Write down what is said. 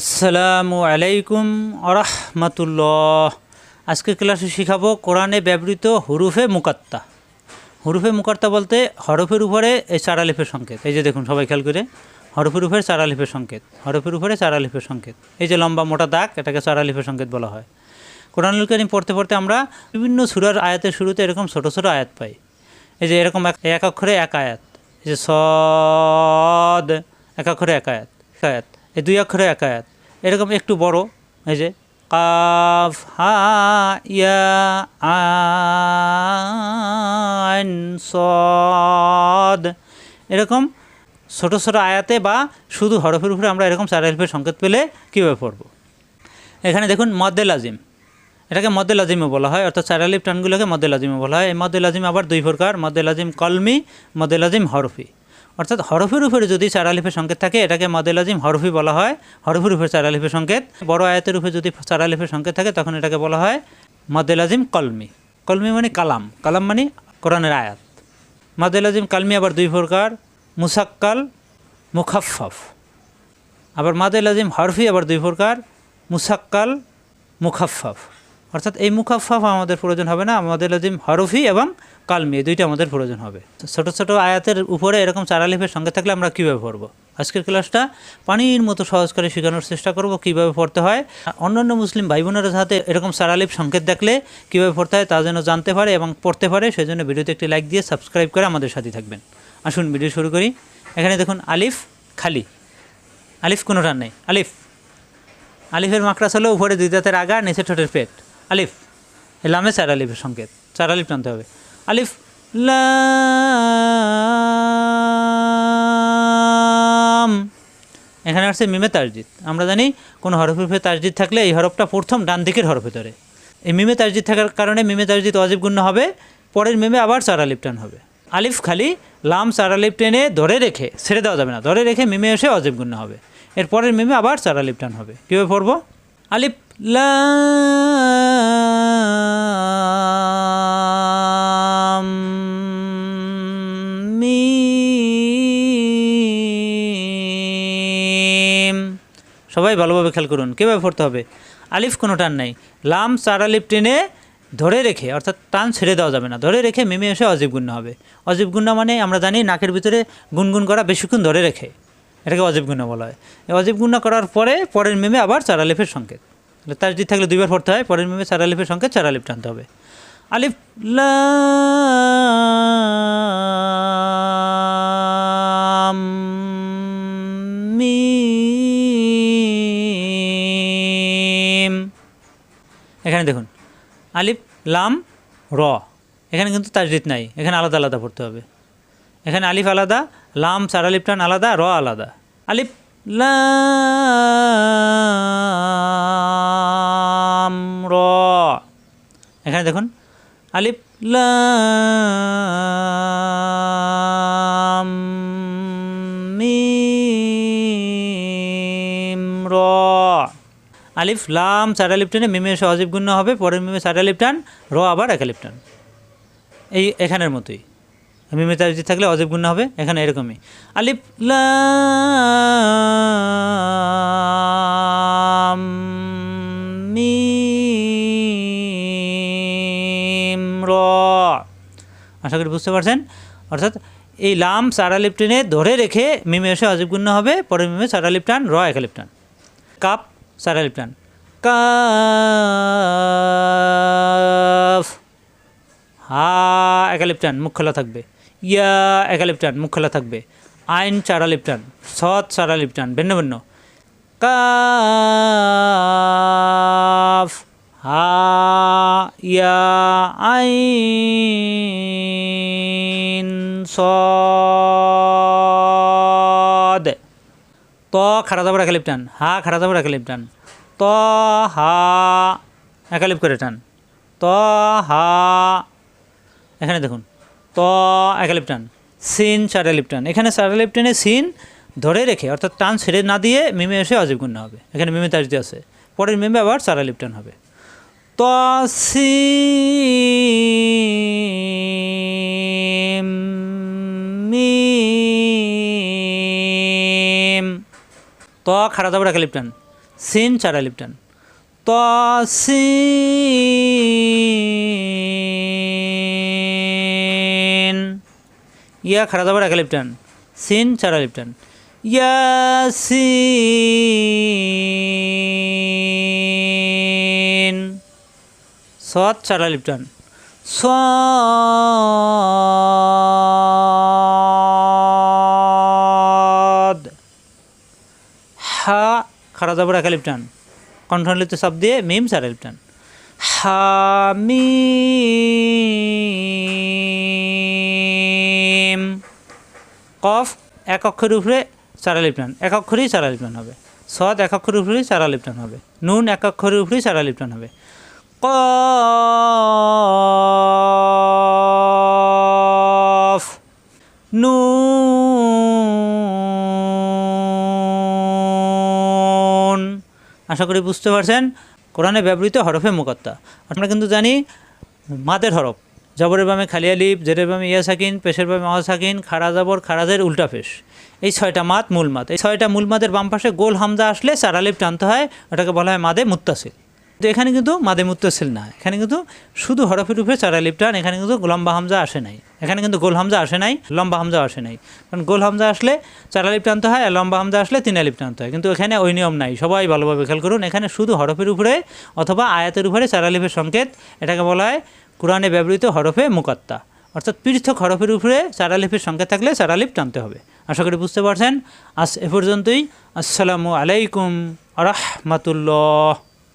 আসসালামু আলাইকুম আরহামতুল্লাহ। আজকে ক্লাসে শিখাবো কোরআনে ব্যবহৃত হুরুফে মুকাত্তা। হুরুফে মুকাত্তা বলতে হরফের উপরে এই চারালিফের সংকেত। এই যে দেখুন, সবাই খেয়াল করে। হরফের উপরে চারালিফের সংকেত। হরফের উপরে চারালিফের সংকেত। এই যে লম্বা মোটা দাগ, এটাকে চারালিফের সংকেত বলা হয়। কোরআনুল কারিম পড়তে পড়তে আমরা বিভিন্ন সুরার আয়াতের শুরুতে এরকম ছোটো ছোটো আয়াত পাই। এই যে এরকম এক এক অক্ষরে এক আয়াত। এই যে সদ, এক অক্ষরে এক আয়াত এক আয়াত। এই দুই অক্ষরে এক আয়াত। এরকম একটু বড়, এই যে, কাফ, হা, ইয়া আইন সদ। এরকম ছোট ছোট আয়াতে বা শুধু হরফের উপরে আমরা এরকম চার হেল্পের সংকেত পেলে কীভাবে পড়ব? এখানে দেখুন, মদ্দে লাজিম। এটাকে মদ্দে লাজিমও বলা হয়, অর্থাৎ চারালিপ টানগুলোকে মদ্দে লাজিমও বলা হয়। এই মদ্দে লাজিম আবার দুই প্রকার, মদ্দে লাজিম কলমি, মদ্দে লাজিম হরফি। অর্থাৎ হরফের উপরে যদি চারালিফের সংকেত থাকে, এটাকে মদ্দে লাজিম হরফি বলা হয়। হরফের উপরে চারালিফের সংকেত। বড় আয়াতের উপরে যদি চারালিফের সংকেত থাকে, তখন এটাকে বলা হয় মদ্দে লাজিম কলমি। কলমি মানে কালাম। কালাম মানে কোরআনের আয়াত। মদ্দে লাজিম কালমি আবার দুই প্রকার, মুসাক্কাল মুখাফফ আবার মাদে লাজিম হরফি আবার দুই প্রকার, মুসাক্কাল মুখাফফ অর্থাৎ এই মুখাফফ আমাদের প্রয়োজন হবে না। আমাদের লাজিম হরফি এবং কালমি এই দুইটা আমাদের প্রয়োজন হবে। ছোট ছোট আয়াতের উপরে এরকম চারালিফের সঙ্গে থাকলে আমরা কীভাবে পড়ব? আজকের ক্লাসটা পানির মতো সহজ করে শেখানোর চেষ্টা করব কীভাবে পড়তে হয়। অন্যান্য মুসলিম ভাই বোনেরা সাথে এরকম চারালিফ সংকেত দেখলে কীভাবে পড়তে হয় তা যেন জানতে পারে এবং পড়তে পারে সেই জন্য ভিডিওতে একটি লাইক দিয়ে সাবস্ক্রাইব করে আমাদের সাথে থাকবেন। আসুন ভিডিও শুরু করি। এখানে দেখুন আলিফ, খালি। আলিফ কোনোটার নেই। আলিফ। আলিফের মাকড়াস হলো উপরে দুই দাঁতের আগা, নিচে ঠোঁটের পেট। আলিফ। লামে চার আলিফের সংকেত। চার আলিফ টানতে হবে। আলিফ লাম। এখানে আসছে মিমে তাসজিদ। আমরা জানি কোনো হরফের উপরে তাসজিদ থাকলে এই হরফটা প্রথম ডান দিকের হরফে ধরে এই মিমে তাসজিদ থাকার কারণে মিমে তাসজিদ অজীব গুণ্য হবে, পরের মিমে আবার চার আলিফ টান হবে। আলিফ খালি লাম চার আলিফ টেনে ধরে রেখে, ছেড়ে দেওয়া যাবে না, ধরে রেখে মিমে এসে অজীব গুণ্য হবে। এর পরের মিমে আবার চার আলিফ টান হবে। কীভাবে পড়ব? আলিফ লাম সবাই ভালোভাবে খেয়াল করুন, কীভাবে পড়তে হবে? আলিফ কোনো টান নাই। লাম, চার, আলিফ টেনে ধরে রেখে, অর্থাৎ টান ছেড়ে দেওয়া যাবে না। ধরে রেখে মেমে এসে অজীব গুণ্য হবে। অজীব গুণ্য মানে আমরা জানি নাকের ভিতরে গুনগুন করা বেশিক্ষণ ধরে রেখে। এটাকে অজীব গুণ্য বলা হয়। এই অজীব গুণ্য করার পরে পরের মেমে আবার চার, আলিফের সংকেত। তার যদি থাকলে দুইবার পড়তে হয়, পরের মেমে চার, আলিফের সংকেত, চার, আলিফ টানতে হবে। আলিফ লাম এখানে দেখুন। আলিফ, লাম, র। এখানে কিন্তু তাজদিদ নাই। এখানে আলাদা আলাদা পড়তে হবে। এখানে আলিফ আলাদা, লাম, চার আলিফ টান আলাদা, র আলাদা। আলিফ, লাম, র। এখানে দেখুন। আলিফ, লাম আলিফ, লাম টানে মিমে এসে অজীব গুণ্য হবে, পরের মিমে আলিফ টান, র আবার এক আলিফ টান। এই এখানের মতোই। মিমে তার যদি থাকলে অজীব গুণ্য হবে, এখানে এরকমই। আলিফ, লাম র। আশা করি বুঝতে পারছেন? অর্থাৎ এই লাম আলিফ টেনে ধরে রেখে মিমে এসে অজীব গুণ্য হবে, পরের মিমে আলিফ টান, র এক আলিফ টান। কাপ চার আলিফ টান কাফ। হা একালিপ টান মুখ খোলা থাকবে। ইয়া একালিপ টান মুখ খোলা থাকবে। আইন চারালিপ টান সৎ চারালিপ টান ভিন্ন ভিন্ন। কাফ। হা, ইয়া, আইন সদ ত, খাড়া দাবার একালিপ হা, খাড়া দাবার একালিপ টান ত হা একালিপ করে টান। ত হা এখানে দেখুন। ত একালিপ টান। সিন চারালিপ টান। এখানে চারালিপ টানে সিন ধরে রেখে, অর্থাৎ টান ছেড়ে না দিয়ে মিমে এসে অজীব গুণ্য হবে। এখানে মিমে তাজদি আছে। পরের মিমে আবার চারালিপ টান হবে। ত সি ত খাড়া দাবার একালিপ টান। সিন চার আলিফ টান ত সিন ইয়া খাড়া দাবার এক আলিফ টান সিন চার আলিফ টান ইয়াসিন। সৎ চার আলিফ টান খাড়া দাবার এক আলিফ টান কণ্ঠলিত সব দিয়ে মিম চার আলিফ টান। হামিম, কফ এক অক্ষরের উপরে চারা লিপটান এক অক্ষরেই চারা লিপটান হবে। সদ এক অক্ষরের উপরেই চারা লিপটান হবে। নুন এক অক্ষরের উপরেই চারা লিপটান হবে। কফ আশা করি বুঝতে পারছেন, কোরআনে ব্যবহৃত হরফে মুকত্তা আমরা কিন্তু জানি মাদের হরফ। জবরের বামে খালিয়া আলিফ, জেরের বামে ইয়া সাকিন, পেশের বামে অ সাকিন খাড়া জবর খারাজের উল্টা পেশ। এই ছয়টা মাত মূল মাত এই ছয়টা মূল মাতের বাম পাশে গোল হামজা আসলে চার আলিফ টানতে হয়, ওটাকে বলা হয় মাদে মুত্তাসিল। তো এখানে কিন্তু মাদে মুত্তাসিল না। এখানে কিন্তু শুধু হরফের উপরে চার আলিফ টান এখানে কিন্তু লম্বা হামজা আসে নাই। এখানে কিন্তু গোল হামজা আসে নাই, লম্বা হামজা আসে নাই। কারণ গোল হামজা আসলে চার আলিফ টানতে হয় আর লম্বা হামজা আসলে তিন আলিফ টানতে হয়। কিন্তু এখানে ওই নিয়ম নাই, সবাই ভালোভাবে খেয়াল করুন। এখানে শুধু হরফের উপরে অথবা আয়াতের উপরে চার আলিফের সংকেত, এটাকে বলা হয় কোরআনে ব্যবহৃত হরফে মুকাত্তা। অর্থাৎ পৃথক হরফের উপরে চার আলিফের সংকেত থাকলে চার আলিফ টানতে হবে। আশা করি বুঝতে পারছেন। আজ এ পর্যন্তই। আসসালামু আলাইকুম রহমতুল্লাহ।